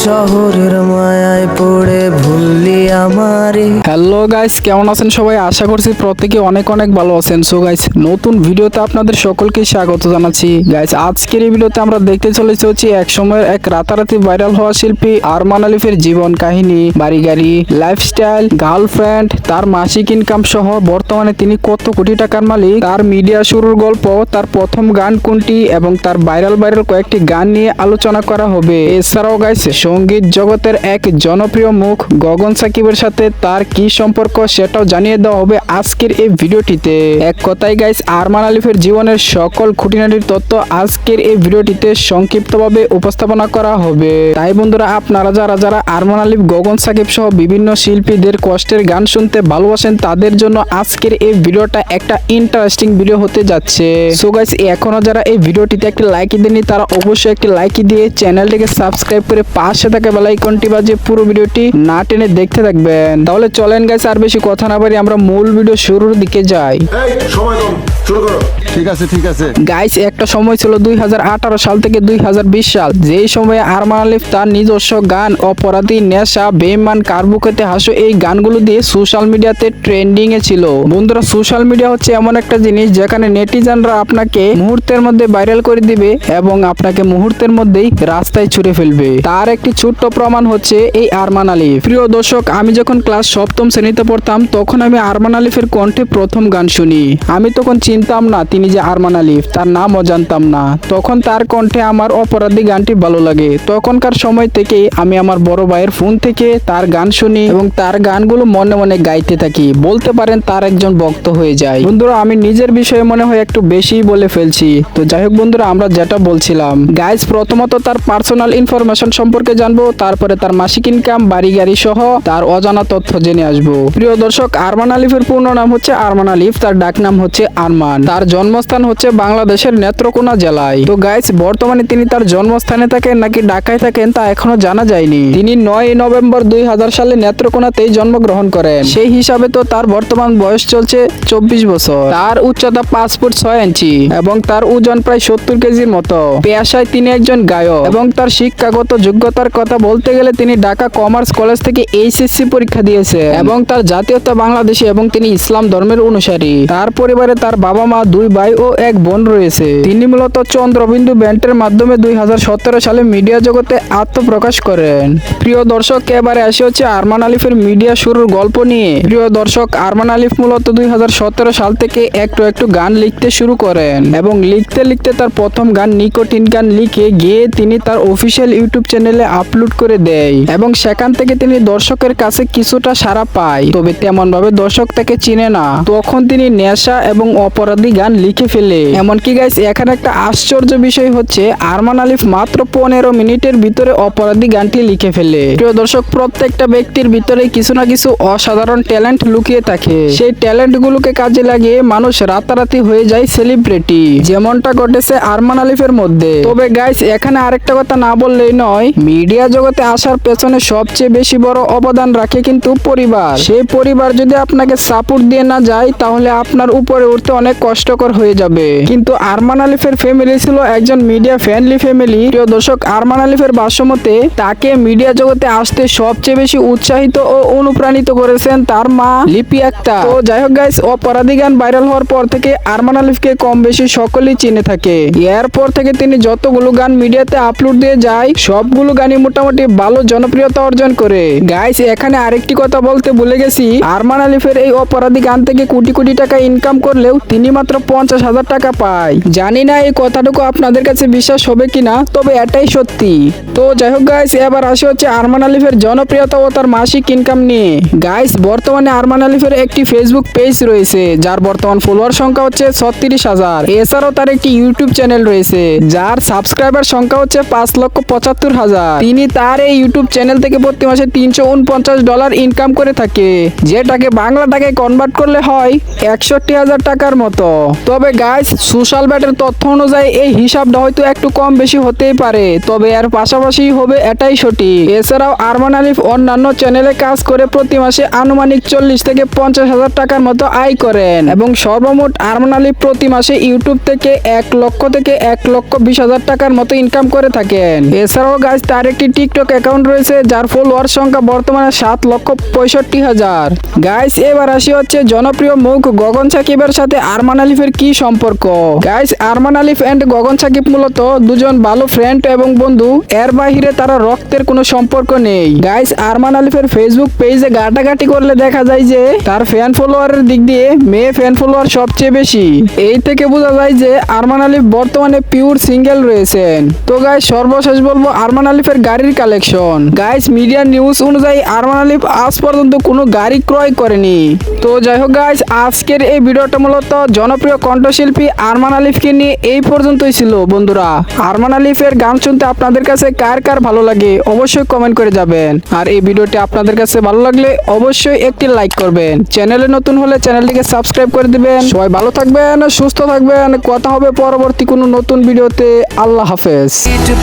শহরের মায়ায় পড়ে ভুললি আমারে। হ্যালো গাইস, কেমন আছেন সবাই? আশা করছি প্রত্যেকে অনেক অনেক ভালো আছেন। সো গাইস নতুন ভিডিওতে আপনাদের সকলকে স্বাগত জানাচ্ছি। গাইস আজকের এই ভিডিওতে আমরা দেখতে চলেছি হচ্ছে এক সময়ের এক রাতারাতি ভাইরাল হওয়া শিল্পী আরমান আলিফের জীবন কাহিনী, বাড়ি গাড়ি লাইফস্টাইল গার্লফ্রেন্ড তার মাসিক ইনকাম সহ বর্তমানে তিনি কত কোটি টাকার মালিক, তার মিডিয়া শুরুর গল্প, তার প্রথম গান কোনটি, এবং তার ভাইরাল ভাইরাল কয়েকটি গান নিয়ে আলোচনা করা হবে। এছাড়াও গাইছে সংগীত জগতের এক জনপ্রিয় মুখ গগন সাকিবের সাথে তার কি সম্পর্ক সেটাও জানিয়ে দেওয়া হবে আজকের এই ভিডিওটিতে। এক কথায় গাইস আরমান আলিফের জীবনের সকল খুঁটিনাটির তথ্য আজকের এই ভিডিওটিতে সংক্ষিপ্তভাবে উপস্থাপনা করা হবে। তাই বন্ধুরা, আপনারা যারা যারা আরমান আলিফ, গগন সাকিব সহ বিভিন্ন শিল্পীদের কষ্টের গান শুনতে ভালোবাসেন, তাদের জন্য আজকের এই ভিডিওটা একটা ইন্টারেস্টিং ভিডিও হতে যাচ্ছে। সো গাইস এখনও যারা এই ভিডিওটিতে একটি লাইক দেননি, তারা অবশ্যই একটি লাইক দিয়ে চ্যানেলটিকে সাবস্ক্রাইব করে পাশে থাকা বেল আইকনটি বাজে পুরো ভিডিওটি না টেনে দেখতে থাকবেন। তাহলে চলেন গাইস আর বেশি কথা না বাড়ি আমরা মূল ভিডিও শুরুর দিকে যাই। এই সময় কম শুরু করো। ঠিক আছে ঠিক আছে। গাইস একটা সময় ছিল দুই হাজার আঠারো সাল থেকে দুই হাজার বিশ সাল। যেই সময়ে আরমান আলিফ তার নিজস্ব গান অপরাধী নেশা বেমান কারবুকেতে হাসো এই গানগুলো দিয়ে সোশ্যাল মিডিয়াতে ট্রেন্ডিং এ ছিল। বন্ধুরা সোশ্যাল মিডিয়া হচ্ছে এমন একটা জিনিস যেখানে নেটিজানরা আপনাকে মুহূর্তের মধ্যে ভাইরাল করে দিবে এবং আপনাকে মুহূর্তের মধ্যেই রাস্তায় ছুড়ে ফেলবে। তার একটি ছোট্ট প্রমাণ হচ্ছে এই আরমান আলিফ। প্রিয় দর্শক, আমি যখন ক্লাস সপ্তম শ্রেণীতে পড়তাম, তখন আমি আরমান আলিফের কণ্ঠে প্রথম গান শুনি। আমি তখন চিনতাম না তিনি যে আরমান আলিফ, তার নামও জানতাম না। তখন তার কণ্ঠে আমার অপরাধী গানটি ভালো লাগে। তখনকার সময় থেকেই আমি আমার বড় ভাইয়ের ফোন থেকে তার গান শুনি এবং তার গানগুলো মনে মনে গাইতে থাকি। বলতে পারেন তার একজন ভক্ত হয়ে যায়। বন্ধুরা, আমি নিজের বিষয়ে মনে হয় একটু বেশি বলে ফেলছি। তো যাই হোক বন্ধুরা, আমরা যেটা বলছিলাম গাইজ প্রথমত তার পার্সোনাল ইনফরমেশন সম্পর্কে জানব, তারপরে তার মাসিক ইনকাম বাড়ি গাড়ি সহ তার অজানা তথ্য জেনে আসব। প্রিয় দর্শক, আরমান আলিফের পূর্ণ নাম হচ্ছে আরমান আলিফ, তার ডাক নাম হচ্ছে আরমান। তার জন্মস্থান হচ্ছে বাংলাদেশের নেত্রকোনা জেলায়। তো গাইজ বর্তমানে তিনি তার জন্মস্থানে থাকেন নাকি ঢাকায় থাকেন তা এখনও জানা যায়নি। তিনি নয় নভেম্বর দুই হাজার সালে নেত্রকোনাতেই জন্মগ্রহণ করেন। সেই হিসাবে তো তার বর্তমান বয়স চলছে চব্বিশ বছর। তার উচ্চতা পাঁচ ফুট ছয় ইঞ্চি এবং তার ওজন প্রায় সত্তর কেজির মতো। পেশায় তিনি একজন গায়ক এবং তার শিক্ষাগত যোগ্যতার কথা বলতে গেলে তিনি ঢাকা কমার্স কলেজ থেকে এইচএসসি পরীক্ষা দিয়েছে এবং তার জাতীয়তা বাংলাদেশী এবং তিনি ইসলাম ধর্মের অনুসারী। তার পরিবারে তার বাবা মা, দুই ভাই ও এক বোন রয়েছে। তিনি মূলত চন্দ্রবিন্দু ব্যান্ডের মাধ্যমে দুই হাজার সতেরো সালে মিডিয়া জগতে আত্মপ্রকাশ করেন। প্রিয় দর্শক, এবারে আসে হচ্ছে আরমান আলিফের মিডিয়া শুরুর গল্প নিয়ে। প্রিয় দর্শক, আরমান আলিফ মূলত দুই হাজার সতেরো সাল থেকে একটু একটু গান লিখতে শুরু করেন এবং লিখতে লিখতে তার প্রথম গান নিকোটিন গান লিখে গিয়ে তিনি তার অফিসিয়াল ইউটিউব চ্যানেলে আপলোড করে দেয় এবং সেখান থেকে তিনি দর্শকের কাছে কিছুটা সাড়া পায়। তবে তেমন ভাবে দর্শক তাকে চিনে না। তখন তিনি নেশা এবং অপরাধী গান লিখে ফেলে। এমনকি গাইস এখানে একটা আশ্চর্য বিষয় হচ্ছে, আরমান আলিফ মাত্র পনেরো মিনিটের ভিতরে অপরাধী গানটি লিখে ফেলে। প্রিয় দর্শক, প্রত্যেকটা ব্যক্তির ভিতরে কিছু না কিছু অসাধারণ ট্যালেন্ট লুকিয়ে থাকে। সেই ট্যালেন্ট গুলোকে কাজে লাগিয়ে মানুষ রাতারাতি হয়ে যায় সেলিব্রিটি যেমনটা ঘটেছে আরমান আলিফের মধ্যে। তবে গাইস এখানে আরেকটা কথা না বললেই নয় মিডিয়া জগতে আসার পেছনে সবচেয়ে বেশি বড় অবদান রাখে কিন্তু পরিবার। সেই পরিবার যদি আপনাকে সাপোর্ট দিয়ে না যায়, তাহলে আপনার উপরে উঠতে অনেক কষ্টকর হয়ে যাবে। কিন্তু আরমান আলিফের ফ্যামিলি ছিল একজন মিডিয়া ফ্রেন্ডলি ফ্যামিলি প্রিয় দর্শক, আরমান আলিফের ভাষ্যমতে, তাকে মিডিয়া জগতে আসতে সবচেয়ে বেশি উৎসাহিত ও অনুপ্রাণিত করেছেন তার মা লিপি আক্তার। তো যাই হোক গাইস অপরাধী গান ভাইরাল হওয়ার পর থেকে আরমান আলিফকে কম বেশি সকলেই চিনে থাকে। এরপর থেকে তিনি যতগুলো গান মিডিয়াতে আপলোড দিয়ে যায়, সবগুলো গানই মোটামুটি ভালো জনপ্রিয়তা অর্জন করে। গাইস এখানে আরেকটি কথা বলতে ভুলে গেছি। আরমান আলিফের এই অপরাধী গান থেকে কোটি কোটি টাকা ইনকাম করলেও তিনি মাত্র পঞ্চাশ হাজার টাকা পায়। জানি না এই কথাটুকু আপনাদের কাছে বিশ্বাস হবে কিনা, তবে এটাই সত্যি। তো যাই হোক গাইস এবার আসে হচ্ছে আরমান আলিফের জনপ্রিয়তা ও তার মাসিক ইনকাম নিয়ে। গাইস বর্তমানে আরমান আলিফের একটি ফেসবুক পেজ রয়েছে, যার বর্তমান ফলোয়ার সংখ্যা হচ্ছে ছত্রিশ হাজার। এছাড়াও তার একটি ইউটিউব চ্যানেল রয়েছে, যার সাবস্ক্রাইবার সংখ্যা হচ্ছে পাঁচ লক্ষ পঁচাত্তর হাজার। তিনি তার এই ইউটিউব চ্যানেল থেকে প্রতি মাসে তিনশো পঞ্চাশ ডলার ইনকাম করে থাকে, যেটাকে বাংলা টাকায় কনভার্ট করলে হয় একষট্টি হাজার টাকার মতো। তবে গাইস সোশ্যাল ব্যাটের তথ্য অনুযায়ী এই হিসাবটা হয়তো একটু কম বেশি হতেই পারে, তবে এর পাশাপাশি হবে এটাই সঠিক। এছাড়াও আরমান আলিফ অন্যান্য চ্যানেলে কাজ করে প্রতি মাসে আনুমানিক চল্লিশ থেকে পঞ্চাশ হাজার টাকার মতো আয় করেন, এবং সর্বমোট আরমান আলিফ প্রতি মাসে ইউটিউব থেকে এক লক্ষ থেকে এক লক্ষ বিশ হাজার টাকার মতো ইনকাম করে থাকেন। এছাড়াও গাছ তার একটি টিকটক অ্যাকাউন্ট রয়েছে, যার ফলোয়ার সংখ্যা বর্তমানে সাত লক্ষ পঁয়ষট্টি হাজার। গাইস এবার আসি হচ্ছে জনপ্রিয় মুখ গগন সাকিবের সাথে আরমান আলিফের কি সম্পর্ক? গাইস আরমান আলিফ এন্ড গগন সাকিব মূলত দুজন ভালো ফ্রেন্ড এবং বন্ধু। এর বাহিরে তারা রক্তের কোনো সম্পর্ক নেই। গাইস আরমান আলিফের ফেসবুক পেজে ঘাটাঘাটি করলে দেখা যায় যে, তার ফ্যান ফলোয়ারের দিক দিয়ে মেয়ে ফ্যান ফলোয়ার সবচেয়ে বেশি। এই থেকে বোঝা যায় যে, আরমান আলিফ বর্তমানে পিওর সিঙ্গেল রয়েছেন। তো গাইস সর্বশেষ বলব, আরমান আলিফের গাড়ির কালেকশন গাইস মিডিয়া নিউজ অনুযায়ী আরমান আলিফ আজ পর্যন্ত কোনো গাড়ি ক্রয় করেনি। তো যাই হোক গাইস আজকের এই ভিডিওটা মূলত জনপ্রিয় কণ্ঠশিল্পী আরমান আলিফকে নিয়ে এই পর্যন্তই ছিল। বন্ধুরা, আরমান আলিফের গান শুনতে আপনাদের কাছে কার কার ভালো লাগে অবশ্যই কমেন্ট করে যাবেন। আর এই ভিডিওটি আপনাদের কাছে ভালো লাগলে অবশ্যই একটি লাইক করবেন। চ্যানেলে নতুন হলে চ্যানেলটিকে সাবস্ক্রাইব করে দিবেন। সবাই ভালো থাকবেন, সুস্থ থাকবেন। কথা হবে পরবর্তী কোনো নতুন ভিডিওতে। আল্লাহ হাফেজ।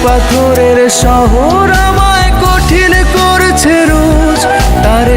পাথরের শহর আমায় কঠিন করছে রোজ। তার